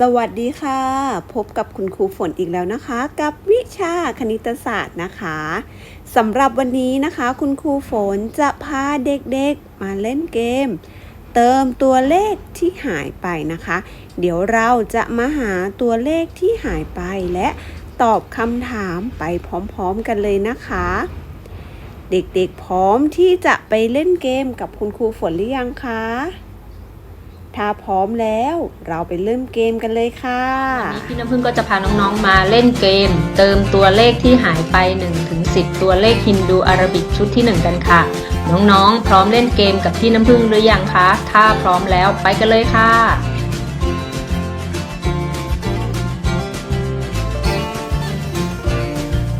สวัสดีค่ะ พบกับคุณครูฝนอีกแล้วนะคะ กับวิชาคณิตศาสตร์นะคะสำหรับวันนี้นะคะ คุณครูฝนจะพาเด็กๆมาเล่นเกม เติมตัวเลขที่หายไปนะคะ เดี๋ยวเราจะมาหาตัวเลขที่หายไปและตอบคำถามไปพร้อมๆกันเลยนะคะ เด็กๆพร้อมที่จะไปเล่นเกมกับคุณครูฝนหรือยังคะ ถ้าพร้อมแล้วเราไปเริ่มเกมกันเลยค่ะวันนี้พี่น้ำพึ่งก็จะพาน้องๆมาเล่นเกม เติมตัวเลขที่หายไป1ถึง10 ตัวเลขฮินดูอาราบิกชุดที่ 1 กันค่ะ น้องๆ พร้อมเล่นเกมกับพี่น้ำพึ่งหรือยังคะ ถ้าพร้อมแล้วไปกันเลยค่ะ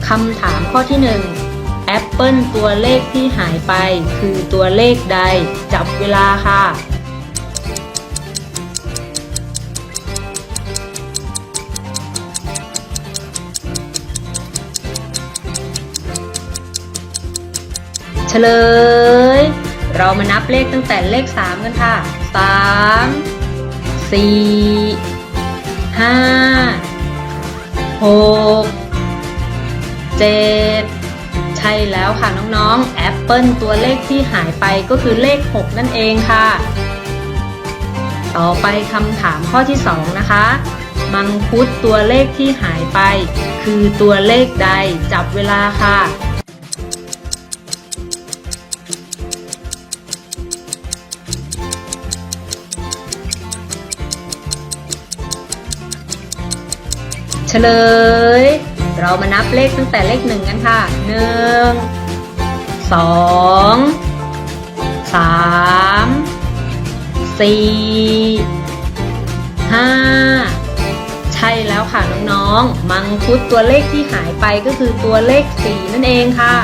คำถามข้อที่ 1 แอปเปิลตัวเลขที่หายไป คือตัวเลขใด จับเวลาค่ะ ฉลย เรามานับเลขตั้งแต่เลข 3 กันค่ะ 3 4 5 6 7 ใช่แล้วค่ะน้องๆแอปเปิลตัวเลขที่หายไปก็คือเลข 6 นั่นเองค่ะ ต่อไปคำถามข้อที่ 2 นะคะ มังคุดตัวเลขที่หายไป คือตัวเลขใดจับเวลาค่ะ ฉลย เรามานับเลขตั้งแต่เลขหนึ่งกันค่ะหนึ่งสองสามสี่ห้าใช่แล้วค่ะน้องๆ มังคุดตัวเลขที่หายไปก็คือตัวเลขสี่นั่นเองค่ะ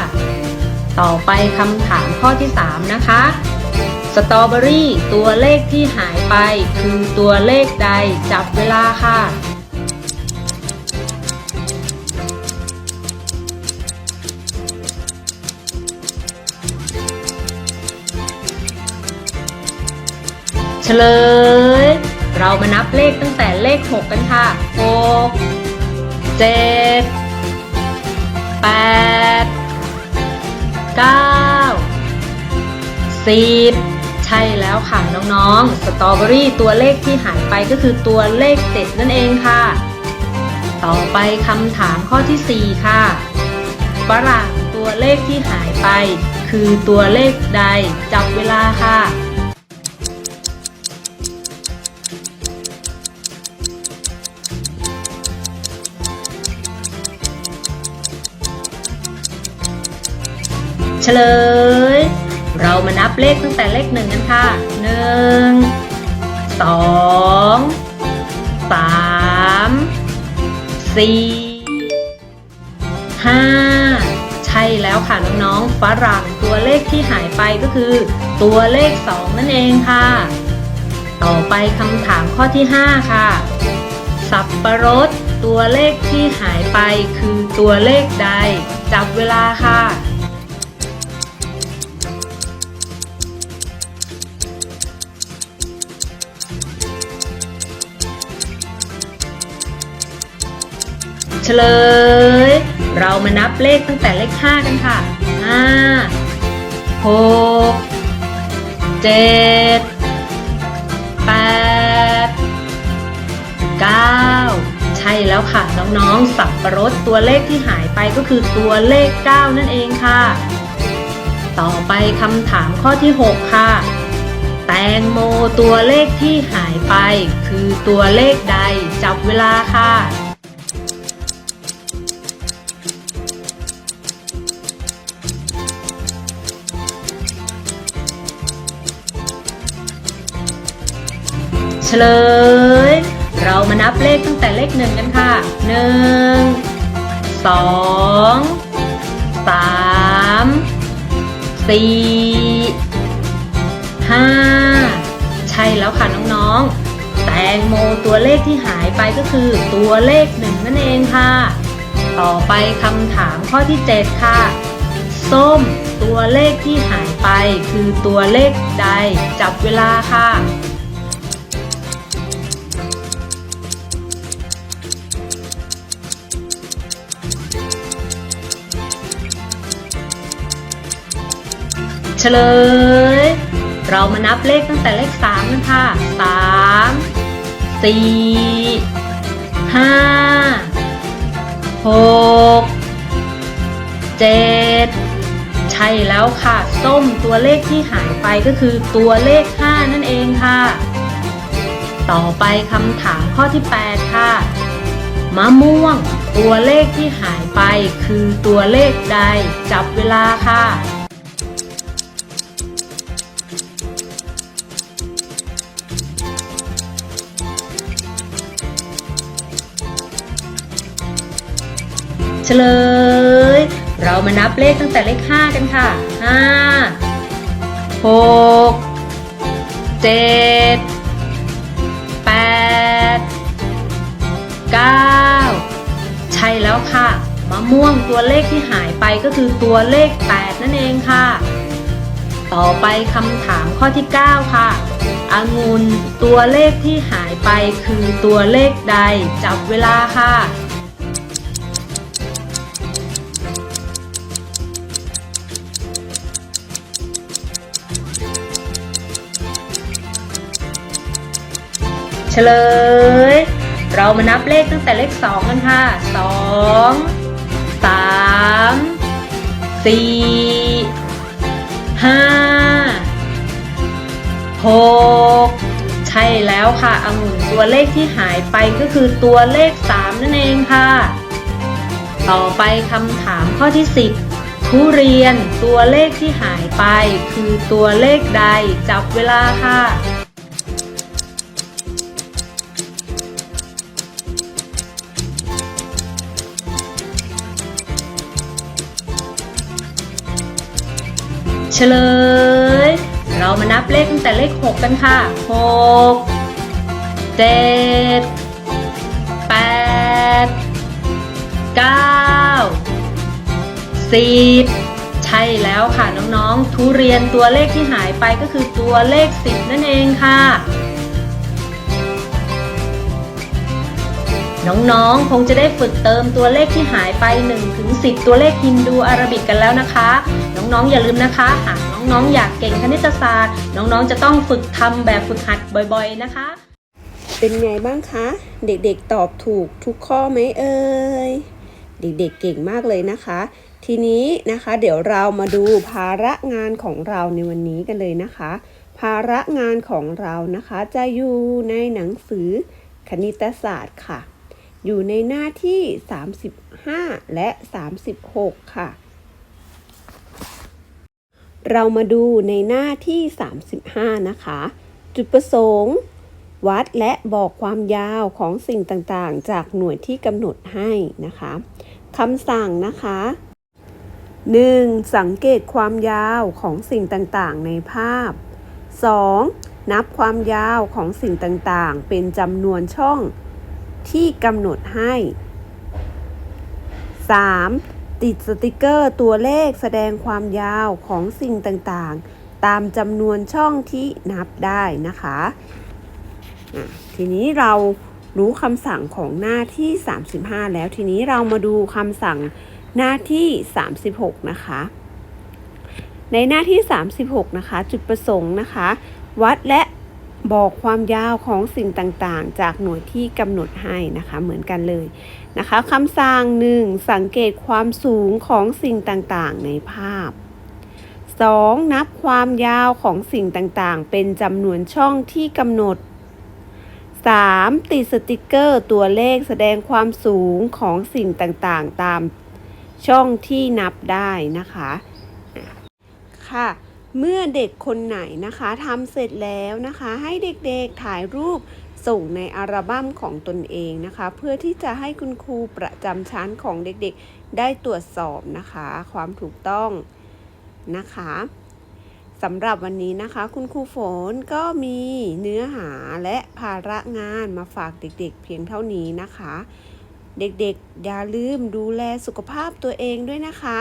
ต่อไปคำถามข้อที่3นะคะสตรอเบอรี่ตัวเลขที่หายไปคือตัวเลขใดจับเวลาค่ะ ฉลย เรามานับเลขตั้งแต่เลข 6 กันค่ะ 6 7 8 9 10 ใช่แล้วค่ะน้องๆ สตรอเบอรี่ตัวเลขที่หายไปก็คือตัวเลข 7 นั่นเองค่ะ ต่อไปคำถามข้อที่ 4 ค่ะฝรั่งตัวเลขที่หายไป คือตัวเลขใดจับเวลาค่ะ เฉลย เรามานับเลขตั้งแต่เลขหนึ่งกันค่ะหนึ่งสองสามสี่ห้าใช่แล้วค่ะน้องๆฝรั่งตัวเลขที่หายไปก็คือ ตัวเลขสองนั่นเองค่ะ ต่อไปคำถามข้อที่5ค่ะ สับประรดตัวเลขที่หายไปคือตัวเลขใด จับเวลาค่ะ ฉลย เรามานับเลขตั้งแต่เลข 5 กันค่ะ 5 6 7 8 9 ใช่แล้วค่ะ น้องๆ สับประรดตัวเลขที่หายไปก็คือตัวเลข 9 นั่นเองค่ะ ต่อไปคำถามข้อที่ 6 ค่ะ แตงโมตัวเลขที่หายไป คือตัวเลขใดจับเวลาค่ะ เฉลย เรามานับเลขตั้งแต่เลขหนึ่งกันค่ะหนึ่งสองสามสี่ห้าใช่แล้วค่ะน้องๆ แตงโมตัวเลขที่หายไปก็คือตัวเลขหนึ่งนั่นเองค่ะ ต่อไปคำถามข้อที่7ค่ะ ส้มตัวเลขที่หายไปคือตัวเลขใดจับเวลาค่ะ เฉลย เรามานับเลขตั้งแต่เลขสามกันค่ะสามสี่ห้าหกเจ็ดใช่แล้วค่ะ ส้มตัวเลขที่หายไปก็คือตัวเลข 5 นั่นเองค่ะ ต่อไปคำถามข้อที่ 8 ค่ะ มะม่วง ตัวเลขที่หายไปคือตัวเลขใดจับเวลาค่ะ เฉลย เรามานับเลขตั้งแต่เลข 5 กันค่ะ 5 6 7 8 9 ใช่แล้วค่ะ มะม่วงตัวเลขที่หายไปก็คือตัวเลข 8 นั่นเองค่ะ ต่อไปคำถามข้อที่ 9 ค่ะองุ่นตัวเลขที่หายไปคือตัวเลขใดจับเวลาค่ะ ฉลย เรามานับเลขตั้งแต่เลข 2 กันค่ะ 2 3 4 5 6 ใช่แล้วค่ะองุ่นตัวเลขที่หายไปก็คือตัวเลข 3 นั่นเองค่ะ ต่อไปคำถามข้อที่ 10 ทุเรียนตัวเลขที่หายไป คือตัวเลขใดจับเวลาค่ะ เฉลย เรามานับเลขตั้งแต่เลข 6 กันค่ะ 6 7 8 9 10ใช่แล้วค่ะน้องๆ ทุเรียนตัวเลขที่หายไปก็คือตัวเลข 10 นั่นเองค่ะ น้องๆ คงจะได้ฝึกเติมตัวเลขที่หายไป1ถึง10 ตัวเลขฮินดูอาราบิกกันแล้วนะคะ น้องๆ อย่าลืมนะคะ หากน้องๆ อยากเก่งคณิตศาสตร์ น้องๆ จะต้องฝึกทำแบบฝึกหัดบ่อยๆ นะคะ เป็นไงบ้างคะ เด็กๆ ตอบถูกทุกข้อไหมเอ่ย เด็กๆ เก่งมากเลยนะคะ ทีนี้นะคะเดี๋ยวเรามาดูภาระงานของเราในวันนี้กันเลยนะคะ ภาระงานของเรานะคะจะอยู่ในหนังสือคณิตศาสตร์ค่ะ อยู่ในหน้าที่ 35 และ 36 ค่ะ เรามาดูในหน้าที่ 35 นะคะ จุดประสงค์ วัดและบอกความยาวของสิ่งต่างๆ จากหน่วยที่กำหนดให้นะคะคำสั่งนะคะ 1. สังเกตความยาวของสิ่งต่างๆ ในภาพ 2. นับความยาวของสิ่งต่างๆ เป็นจำนวนช่องที่กำหนดให้ 3. ติดสติกเกอร์ตัวเลขแสดงความยาวของสิ่งต่างๆ ตามจำนวนช่องที่นับได้นะคะะทีนี้เรารู้คำสั่งของหน้าที่ 35 แล้วทีนี้เรามาดูคำสั่งหน้าที่ 36 นะคะ ในหน้าที่ 36 นะคะ จุดประสงค์นะคะ วัดและ บอกความยาวของสิ่งต่างๆ จากหน่วยที่กำหนดให้นะคะเหมือนกันเลยนะคะคำสั่ง 1. สังเกตความสูงของสิ่งต่างๆ ในภาพ 2. นับความยาวของสิ่งต่างๆ เป็นจำนวนช่องที่กำหนด 3. ติดสติกเกอร์ตัวเลขแสดงความสูงของสิ่งต่างๆ ตามช่องที่นับได้นะคะอะค่ะ เมื่อเด็กคนไหนนะคะทำเสร็จแล้วนะคะ ให้เด็กๆถ่ายรูปส่งในอัลบั้มของตนเองนะคะ เพื่อที่จะให้คุณครูประจำชั้นของเด็กๆ ได้ตรวจสอบนะคะ ความถูกต้องนะคะสำหรับวันนี้นะคะ คุณครูฝนก็มีเนื้อหาและภาระงานมาฝากเด็กๆ เพียงเท่านี้นะคะ เด็กๆ อย่าลืมดูแลสุขภาพตัวเองด้วยนะคะ